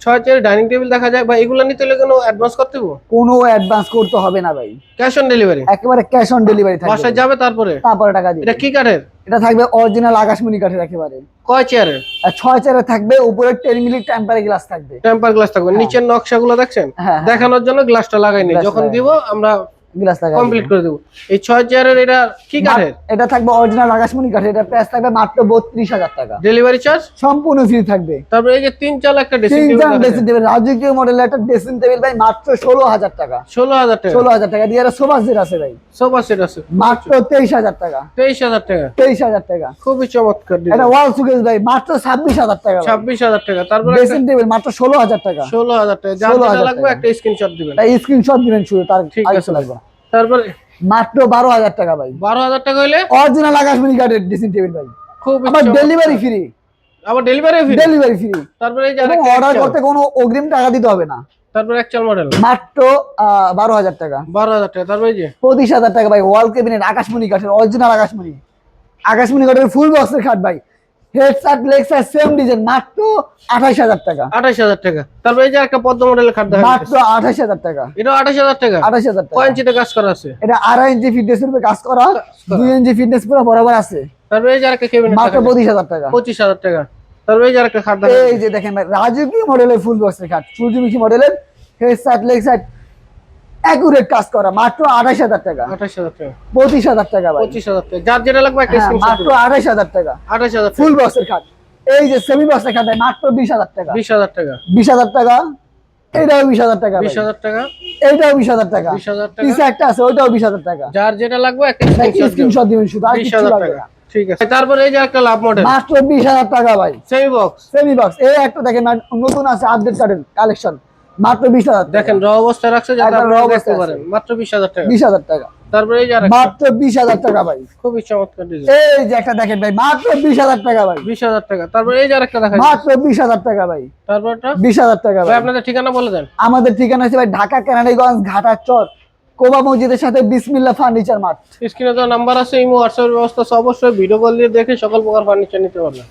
ছয় chair dining table দেখা যায়। বা এগুলো নিতে হলে কোনো অ্যাডভান্স করতে হবে কোনো অ্যাডভান্স করতে হবে না ভাই। ক্যাশ অন ডেলিভারি একেবারে ক্যাশ অন ডেলিভারি থাকবে। বাসায় যাবে তারপরে? তারপরে টাকা দিবে। এটা কি কাঠের? এটা থাকবে অরিজিনাল আকাশমণি কাঠের একেবারে। কয় চেয়ারের আর ছয় চারে থাকবে উপরে টেন মিলি টেম্পারে গ্লাস থাকবে। টেম্পার গ্লাস থাকবে। নিচের নকশাগুলো দেখছেন? হ্যাঁ, হ্যাঁ। দেখানোর জন্য গ্লাসটা লাগাইনি নি যখন দিব আমরা গ্লাস লাগাই কমপ্লিট করে দেবো। এই চেয়ারের এটা কি কাঠের? এটা থাকবে অরিজিনাল আকাশমণি কাঠের। এটা প্রাইস থাকবে মাত্র বত্রিশ হাজার টাকা। ডেলিভারি চার্জ সম্পূর্ণ ফ্রি থাকবে। তারপরে এই যে তিন চাল একটা ড্রেসিং টেবিল ড্রেসিং টেবিল রাজকীয় মডেলের একটা ড্রেসিং টেবিল ভাই মাত্র ষোলো হাজার টাকা। ষোলো হাজার টাকা। ষোলো হাজার টাকা দিয়ে সোফা সেট আছে ভাই। সোফা সেট আছে। মাত্র তেইশ হাজার টাকা। তেইশ হাজার টাকা। তেইশ হাজার টাকা। খুবই চমৎকার এটা ওয়াল সুকেস ভাই মাত্র ছাব্বিশ হাজার টাকা ছাব্বিশ হাজার টাকা। তারপরে ড্রেসিং টেবিল মাত্র ষোলো হাজার টাকা। ষোলো হাজার টাকা। যার 16,000 লাগবে একটা স্ক্রিনশট দিবেন। স্ক্রিনশট দিবেন শুধু তার ঠিক আছে লাগবে। তারপরে? মাত্র বারো হাজার টাকা ভাই। বারো হাজার টাকা হইলে? অরিজিনাল আকাশমণি কাঠের ড্রেসিং টেবিল ভাই। খুব আবার ডেলিভারি ফ্রি আবার ডেলিভারি ফ্রি ডেলিভারি ফ্রি তারপরে অর্ডার করতে কোনো অগ্রিম টাকা দিতে হবে না। তারপরে একচাল মডেল মাত্র বারো হাজার টাকা। বারো হাজার টাকা। তারপরে যে? পঁচিশ হাজার টাকা ভাই ওয়াল কেবিনেট আকাশমণি কাঠের অরিজিনাল আকাশমণি। আকাশমণি কাঠের ফুল বক্সের খাট ভাই। হেড সার্ট লেগ সাইজ সেম ডিজাইন মাত্র আঠাশ হাজার টাকা। আঠাশ হাজার টাকা। তারপরে এই যে একটা পদ্ম মডেলের খাট দেখা মাত্র আঠাশ হাজার টাকা। এটা আঠাশ হাজার টাকা? আঠাশ হাজার টাকা। কয় ইঞ্চিতে কাজ করা আছে? এটা আড়াই ইঞ্চি ফিটনেস রূপে কাজ করা দুই ইঞ্চি ফিটনেস পুরো বরাবর আছে। তারপরে এই যে আরেকটা কেবিনেট মাত্র পঁচিশ হাজার টাকা। পঁচিশ হাজার টাকা। তারপরে এই যে আরেকটা খাট দেখা এই যে দেখেন রাজকীয় মডেলের ফুল বক্সের খাট সূর্যমুখী মডেলের হেড সাইড অ্যাকুরেট কাজ করা মাত্র আঠাশ হাজার টাকা আঠাশ হাজার টাকা পঁচিশ হাজার টাকা ভাই পঁচিশ হাজার টাকা যার যেটা লাগবে একটা হ্যাঁ, মাত্র আঠাশ হাজার টাকা আঠাশ হাজার ফুল বক্সের খাট এই যে সেমি বক্সের খাট মাত্র বিশ হাজার টাকা বিশ হাজার টাকা বিশ হাজার টাকা এইটাও বিশ হাজার টাকা বিশ। হাজার টাকা এইটাও বিশ হাজার টাকা বিশ হাজার টাকা একটা আছে ওইটাও বিশ হাজার টাকা যার যেটা লাগবে একটা স্ক্রিনশট দিবেন শুধু আর বিশ হাজার টাকা ঠিক আছে তারপরে এই যে একটা লাভ মডেল মাত্র বিশ হাজার টাকা ভাই সেমি বক্স সেমি বক্স এই একটা দেখেন নতুন আছে আপডেট কালেকশন মাত্র বিশ হাজার দেখেন র অবস্থায় রাখছে যাতে একদম দেখতে পারেন। মাত্র টাকা। টাকা। তারপরে এই যে মাত্র বিশ হাজার টাকা ভাই। খুবই চমৎকার ডিজাইন এই যে একটা দেখেন ভাই মাত্র বিশ হাজার টাকা ভাই। বিশ হাজার টাকা। তারপরে এই যে আরেকটা দেখা মাত্র বিশ হাজার টাকা ভাই। তারপরটা বিশ হাজার টাকা ভাই ভাই। আপনাদের ঠিকানা বলে দেন। আমাদের ঠিকানা আছে ভাই ঢাকা কেরানীগঞ্জ ঘাটার চর কোবা মসজিদের সাথে বিসমিল্লা ফার্নিচার মার্ট। স্ক্রিনে তো নাম্বার আছে ইমো হোয়াটসঅ্যাপ ব্যবস্থা আছে, অবশ্যই ভিডিও কল দিয়ে দেখে সকল প্রকার ফার্নিচার নিতে পারবেন।